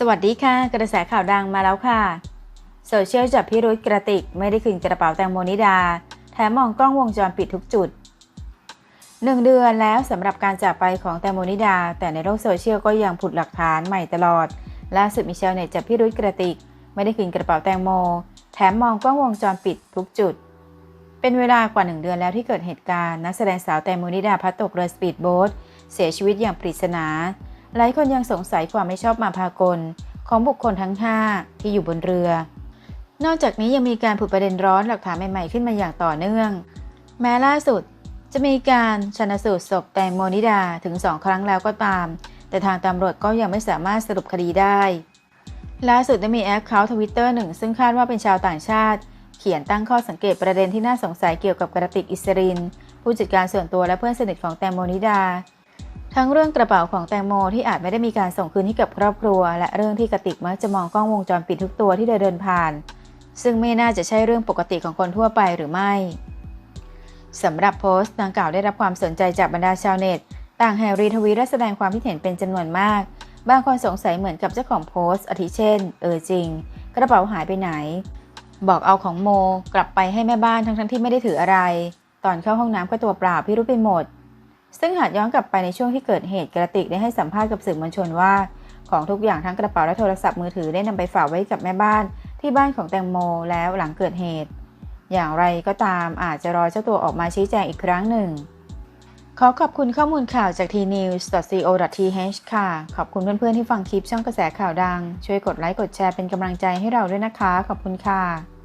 สวัสดีค่ะ กระแสข่าวดังมาแล้วค่ะโซเชียลจับพิรุษกระติกไม่ได้คืนกระเป๋าแตงโมนิดา แถมมองกล้องวงจรปิดทุกจุดหนึ่งเดือนแล้วสำหรับการจากไปของแตงโมนิดา แต่ในโลกโซเชียลก็ยังผุดหลักฐานใหม่ตลอดล่าสุดมิเชลเนี่ยจับพิรุษกระติก ไม่ได้คืนกระเป๋าแตงโม แถมมองกล้องวงจรปิดทุกจุด เป็นเวลากว่าหนึ่งเดือนแล้วที่เกิดเหตุการณ์ นักแสดงสาวแตงโมนิดาพัดตกเรือสปีดโบ๊ทเสียชีวิตอย่างปริศนา หลายคนยังสงสัยความไม่ชอบมาพากลของบุคคลทั้ง 5 ที่อยู่บนเรือ นอกจากนี้ยังมีการผุดประเด็นร้อนหลักฐานใหม่ๆขึ้นมาอย่างต่อเนื่อง แม้ล่าสุดจะมีการชนสูตรศพแตงโมนิดาถึง2ครั้งแล้วก็ตาม แต่ทางตำรวจก็ยังไม่สามารถสรุปคดีได้ ล่าสุดได้มีแอคเคาท์ทวิตเตอร์หนึ่งซึ่งคาดว่าเป็นชาวต่างชาติ เขียนตั้งข้อสังเกตประเด็นที่น่าสงสัยเกี่ยวกับกระติกอิสริน ผู้จัดการส่วนตัวและเพื่อนสนิทของแตงโมนิดา ทั้งเรื่องกระเป๋าของแตงโมที่อาจไม่ได้มีการส่งคืนให้กับครอบครัว และเรื่องที่กระติกมักจะมองกล้องวงจรปิดทุกตัวที่เดินเดินผ่าน ซึ่งไม่น่าจะใช่เรื่องปกติของคนทั่วไปหรือไม่สำหรับโพสต์ดังกล่าวได้รับความสนใจจากบรรดาชาวเน็ต ต่างแห่รีทวีตและแสดงความคิดเห็นเป็นจำนวนมาก บางคนสงสัยเหมือนกับเจ้าของโพสต์อาทิเช่น เออจริง กระเป๋าหายไปไหน บอกเอาของโม กลับไปให้แม่บ้านทั้งๆที่ไม่ได้ถืออะไร ตอนเข้าห้องน้ำก็ตัวเปล่าพี่รู้ไปหมด ซึ่งหากย้อนกลับไปในช่วงที่เกิดเหตุกระติกได้ให้สัมภาษณ์กับสื่อมวลชนว่า ของทุกอย่างทั้งกระเป๋าและโทรศัพท์มือถือได้นำไปฝากไว้กับแม่บ้าน ที่บ้านของแตงโมแล้วหลังเกิดเหตุ อย่างไรก็ตามอาจจะรอเจ้าตัวออกมาชี้แจงอีกครั้งหนึ่ง ขอขอบคุณข้อมูลข่าวจาก tnews.co.th ค่ะ ขอบคุณเพื่อนๆที่ฟังคลิปช่องกระแสข่าวดัง ช่วยกดไลค์กดแชร์เป็นกำลังใจให้เราด้วยนะคะ ขอบคุณค่ะ